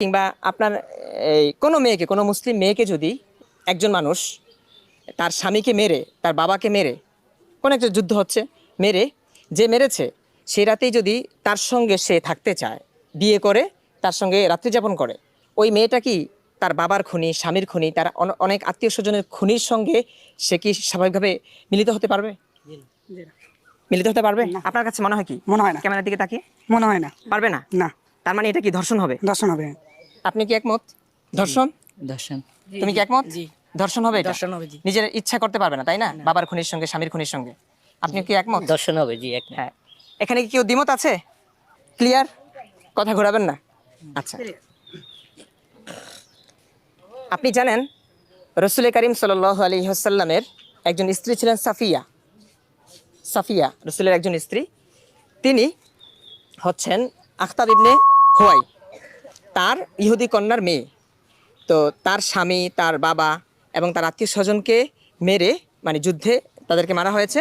কিংবা আপনার এই কোনো মেয়েকে কোনো মুসলিম মেয়েকে যদি একজন মানুষ তার স্বামীকে মেরে তার বাবাকে মেরে কোনো একটা যুদ্ধ হচ্ছে মেরে যে মেরেছে সে রাতেই যদি তার সঙ্গে সে থাকতে চায় বিয়ে করে তার সঙ্গে রাত্রি যাপন করে ওই মেয়েটা কি তার বাবার খুনি স্বামীর খুনি তার অনেক আত্মীয় স্বজনের খুনির সঙ্গে সে কি স্বাভাবিকভাবে মিলিত হতে পারবে? মিলিত হতে পারবে? আপনার কাছে মনে হয় কি? মনে হয় না। ক্যামেরার দিকে তাকিয়ে? মনে হয় না। পারবে না? না। তার মানে এটা কি ধর্ষণ হবে? ধর্ষণ হবে। আপনি কি একমত? ধর্ষণ? দর্শন তুমি কি একমত? ধর্ষণ হবে? দর্শন হবে জি। নিজের ইচ্ছা করতে পারবে না তাই না? বাবার খুনির সঙ্গে স্বামীর খুনির সঙ্গে। আপনি কি একমত? দর্শন হবে জি এক হ্যাঁ। এখানে কি কেউ দ্বিমত আছে? ক্লিয়ার? কথা ঘোরাবেন না? আচ্ছা। আপনি জানেন রসুল করিম সাল আলী হাসাল্লামের একজন স্ত্রী ছিলেন সাফিয়া। সাফিয়া রসুলের একজন স্ত্রী। তিনি হচ্ছেন আখতাব ইবনে হোয়াই। তার ইহুদি কন্যার মেয়ে। তো তার স্বামী, তার বাবা এবং তার আত্মীয় স্বজনকে মেরে মানে যুদ্ধে তাদেরকে মারা হয়েছে।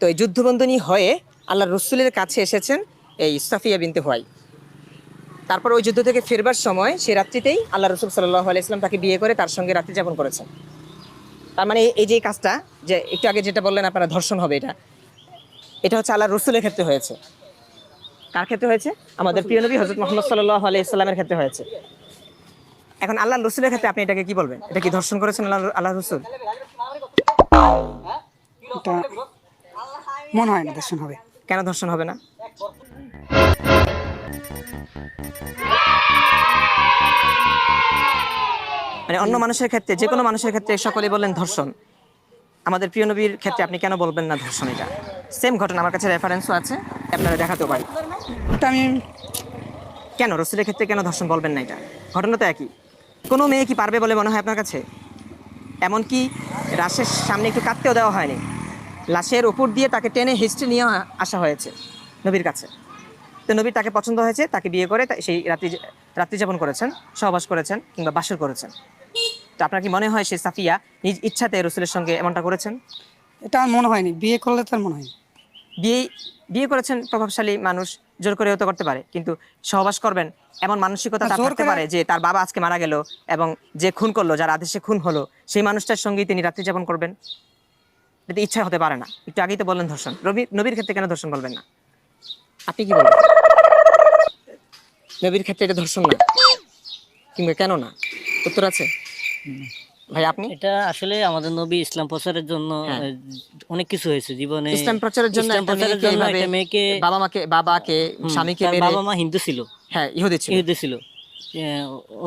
তো এই যুদ্ধবন্ধনী হয়ে আল্লাহ রসুলের কাছে এসেছেন এই সাফিয়া বিনতে হোয়াই। তারপর ওই যুদ্ধ থেকে ফেরবার সময় সেই রাত্রিতেই আল্লাহ রসুল সাল্লাহ আলাইসলাম তাকে বিয়ে করে তার সঙ্গে রাত্রি যাপন করেছেন। তার মানে এই যে কাজটা, যে একটু আগে যেটা বললেন, আপনারা ধর্ষণ হবে এটা। এটা হচ্ছে আল্লাহ রসুলের ক্ষেত্রে হয়েছে। কার ক্ষেত্রে হয়েছে? আমাদের প্রিয় নবী হজরত মোহাম্মদ সাল্লাহ আলাইসাল্লামের ক্ষেত্রে হয়েছে। এখন আল্লাহ রসুলের ক্ষেত্রে আপনি এটাকে কি বলবেন? এটা কি ধর্ষণ করেছেন আল্লাহ আল্লাহ রসুল? মনে হয় না দর্শন হবে। কেন ধর্ষণ হবে না? মানে অন্য মানুষের ক্ষেত্রে যে কোনো মানুষের ক্ষেত্রে সকলে বললেন ধর্ষণ। আমাদের প্রিয় নবীর ক্ষেত্রে আপনি কেন বলবেন না ধর্ষণ এটা? সেম ঘটনা আমার কাছে রেফারেন্সও আছে। আপনারা দেখাতেও পারি এটা আমি কেন? রসুলের ক্ষেত্রে কেন ধর্ষণ বলবেন না এটা? ঘটনা তো একই। কোনো মেয়ে কি পারবে বলে মনে হয় আপনার কাছে? এমনকি লাশের সামনে একটু কাটতেও দেওয়া হয়নি। লাশের উপর দিয়ে তাকে টেনে হিস্ট্রি নিয়ে আসা হয়েছে নবীর কাছে। তো নবীর তাকে পছন্দ হয়েছে, তাকে বিয়ে করে তা- সেই রাত্রি রাত্রি যাপন করেছেন, সহবাস করেছেন কিংবা বাসর করেছেন। তো আপনার কি মনে হয় সেই সাফিয়া নিজ ইচ্ছাতে রসুলের সঙ্গে এমনটা করেছেন? এটা আমার মনে হয়নি। বিয়ে করলে তার মনে হয়। বিয়ে বিয়ে করেছেন প্রভাবশালী মানুষ জোর করে তো করতে পারে। কিন্তু সহবাস করবেন এমন মানসিকতা তার থাকতে পারে যে তার বাবা আজকে মারা গেল এবং যে খুন করল যার আদেশে খুন হলো সেই মানুষটার সঙ্গেই তিনি রাত্রি যাপন করবেন। এটা ইচ্ছা হতে পারে না। একটু আগেই তো বললেন ধর্ষণ। রবি নবীর ক্ষেত্রে কেন ধর্ষণ বলবেন না? আপনি কি বলবেন? নবীর ক্ষেত্রে এটা ধর্ষণ না। কিংবা কেন না? উত্তর আছে? ভাই আপনি? এটা আসলে আমাদের নবী ইসলাম প্রচারের জন্য হ্যাঁ। অনেক কিছু হয়েছে জীবনে। ইসলাম প্রচারের জন্য একটা মেয়েকে বাবা মাকে বাবাকে স্বামীকে মেরে বাবা মা হিন্দু ছিল। হ্যাঁ ইহুদি ছিল। ইহুদি ছিল।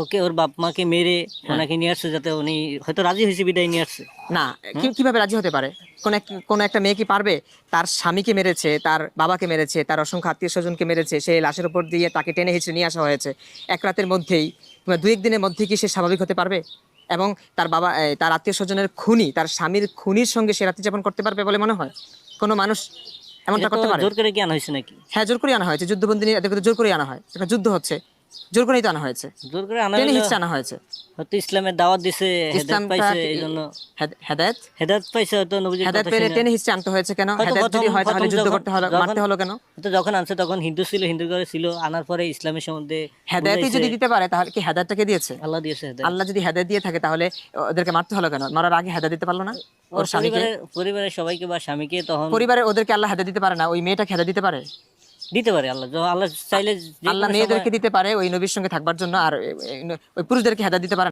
ওকে ওর বাপ মাকে মেরে হ্যাঁ। ওনাকে নিয়ে আসছে যাতে উনি হয়তো রাজি হয়েছে বিদায় নিয়ে আসছে। না কীভাবে রাজি হতে পারে? কোন কোন একটা মেয়ে কি পারবে? তার স্বামীকে মেরেছে তার বাবাকে মেরেছে তার অসংখ্য আত্মীয় স্বজনকে মেরেছে সেই লাশের উপর দিয়ে তাকে টেনে হিঁচড়ে নিয়ে আসা হয়েছে। এক রাতের মধ্যেই কিংবা দুই একদিনের মধ্যে কি সে স্বাভাবিক হতে পারবে? এবং তার বাবা তার আত্মীয় স্বজনের খুনি তার স্বামীর খুনির সঙ্গে সে রাত্রি যাপন করতে পারবে বলে মনে হয়? কোনো মানুষ এমনটা করতে পারে? জোর করে কি আনা হয়েছে নাকি? হ্যাঁ জোর করে আনা হয়েছে যুদ্ধবন্দী এদেরকে জোর করে আনা হয়। একটা যুদ্ধ হচ্ছে। জোর করেই তো আনা হয়েছে। জোর করে আনা টেনে হলে? আনা হয়েছে। হয়তো ইসলামের দাওয়াত দিছে হেদায়েত পাইছে এই জন্য। হেদায়েত? হেদায়েত পাইছে হয়তো নবীজির হেদায়েত পেলে। টেনে হিস্ট্রি আনতে হয়েছে কেন? হেদায়েত যদি হয় তাহলে যুদ্ধ করতে হলো মারতে হলো কেন? তো যখন আনছে তখন হিন্দু ছিল হিন্দু ঘরে ছিল আনার পরে ইসলামের সম্বন্ধে হেদায়েতই। যদি দিতে পারে তাহলে কি হেদায়েতটাকে দিয়েছে? আল্লাহ দিয়েছে হেদায়েত। আল্লাহ যদি হেদায়েত দিয়ে থাকে তাহলে ওদেরকে মারতে হলো কেন? মারার আগে হেদায়েত দিতে পারল না? ওর স্বামীকে? পরিবারের পরিবারের সবাইকে বা স্বামীকে তখন পরিবারে ওদেরকে আল্লাহ হেদায়েত দিতে পারে না? ওই মেয়েটাকে হেদায়েত দিতে পারে? দিতে পারে আল্লাহ আল্লাহ চাইলে আল্লাহ মেয়েদেরকে দিতে পারে ওই নবীর সঙ্গে থাকবার জন্য আর ওই পুরুষদেরকে হেদা দিতে পারে।